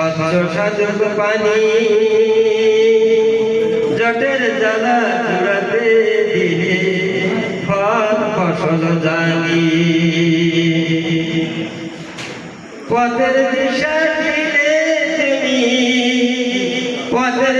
স্বচ্ছ সাধক পানি। জটের জ্বালা জুড়াতে দিলে ফল ফসল জানি। পথের দিশা দিলে তুমি, পথের